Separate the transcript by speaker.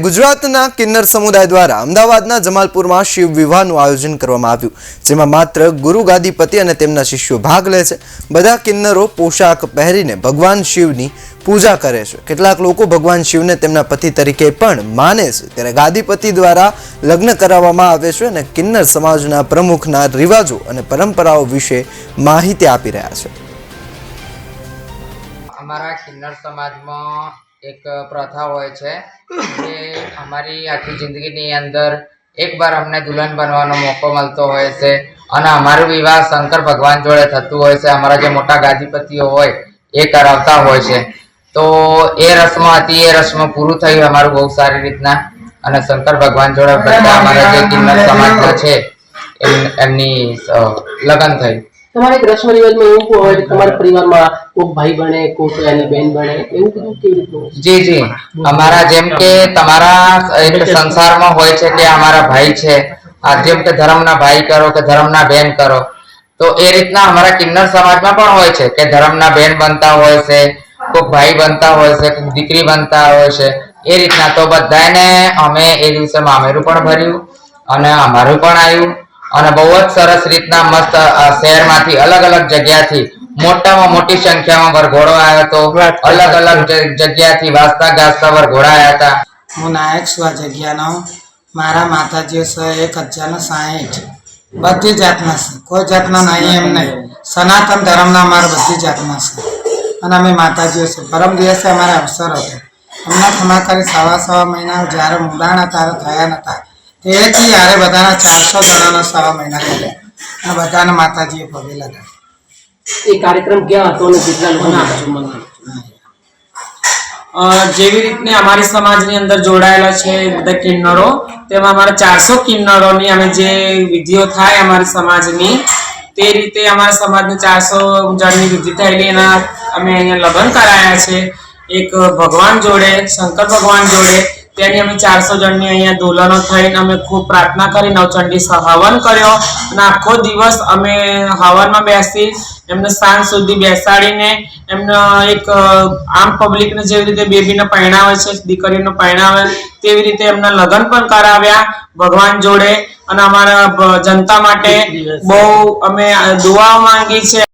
Speaker 1: ગુજરાતના કિન્નર સમુદાય દ્વારા અમદાવાદના જમાલપુરમાં શિવ વિવાહનું આયોજન કરવામાં આવ્યું, જેમાં માત્ર ગુરુ ગાદીપતિ અને તેમના શિષ્યો ભાગ લે છે. બધા કિન્નરો પોશાક પહેરીને ભગવાન શિવની પૂજા કરે છે. કેટલાક લોકો ભગવાન શિવને તેમના પતિ તરીકે પણ માને છે. ત્યારે ગાદીપતિ દ્વારા લગ્ન કરાવવામાં આવે છે અને કિન્નર સમાજના પ્રમુખના રિવાજો અને પરંપરાઓ વિશે માહિતી આપી રહ્યા છે.
Speaker 2: અમારા કિન્નર સમાજમાં એક પ્રથા હોય છે કે અમારી આખી જિંદગીની અંદર એક વાર અમને દુલ્હન બનવાનો મોકો મળતો હોય છે અને અમારો વિવાહ શંકર ભગવાન જોડે થતું હોય છે, અમારા જે મોટા ગાદીપતિઓ હોય, એ કરાવતા હોય છે. તો એ રસમ હતી, એ રસમ પૂરું થયું અમારું બહુ સારી રીતના અને શંકર ભગવાન જોડે બધા અમારા જે કિન્નર સમાજના છે, એમ- એમની લગ્ન થઈ
Speaker 3: તમારે એક રસમ રિવાજમાં એવું હોય કે તમારા પરિવારમાં કોક ભાઈ બને, કોક એની બેન બને, એવું બધું કેવી રીતનું
Speaker 2: જી જી. અમારા જેમ કે તમારા એક સંસારમાં હોય છે કે અમારા ભાઈ છે. આ જેમ કે ધર્મના ભાઈ કરો કે ધર્મના બેન કરો. તો એ રીતના અમારા કિન્નર સમાજમાં પણ હોય છે કે ધર્મના બેન બનતા હોય છે કોઈક ભાઈ બનતા હોય છે કોઈક દીકરી બનતા હોય છે. એ રીતના તો બધાને અમે એ દિવસે મામેરું પણ ભર્યું અને અમારું પણ આવ્યું અને બહુ જ સરસ રીતના મસ્ત શહેરમાંથી અલગ અલગ જગ્યાથી મોટામાં મોટી સંખ્યામાં વરઘોડો આવ્યો હતો અલગ અલગ જ- જગ્યાથી વાસતા ગાજતા વરઘોડા આવ્યા હતા.
Speaker 4: હું નાયક સ્વા જગ્યાનો. મારા માતાજીઓ છે એક હજારનો સાહીઠ. બધી જાતના છે. કોઈ જાતના નહીં એમ નહીં. સનાતન ધર્મના અમારા બધી જાતના છે. અને અમે માતાજીઓ છે પરમ દિવસે અમારે અવસર હતો. હમણાં ખમા કરી સવા સવા મહિના જ્યારે મુંડાણા ત્યારે થયા તેથી યારે બધાના ચારસો જણાના સવા મહિના કર્યા અને બધાના માતાજીએ પગે લગાવ્યા
Speaker 3: એ કાર્યક્રમ ક્યાં હતો અને કેટલા લોકો હાજર
Speaker 5: અ, જેવી રીતને અમારી સમાજની અંદર જોડાયેલા છે બધા કિન્નરો તેમાં અમારા ચારસો કિન્નરોની અમે જે વિધિઓ થાય અમારી સમાજની તે રીતે અમારા સમાજની ચારસો જણની વિધિ થયેલી. એના અમે અહીંયા લગ્ન કરાયા છે. એક ભગવાન જોડે શંકર ભગવાન જોડે તેની અમે ચારસો જણની અહીંયા દોલનો થઈને અમે ખૂબ પ્રાર્થના કરી નવચંડી હવન કર્યો અને આખો દિવસ અમે હવનમાં બેસી એમને સાંજ સુધી બેસાડીને એમને એક આમ પબ્લિકને જેવી રીતે બેબીને પરણાવે છે દીકરીને પરણાવે તેવી રીતે એમના લગ્ન પણ કરાવ્યા ભગવાન જોડે અને અમારા જનતા માટે બહુ અમે દુઆઓ માંગી છે.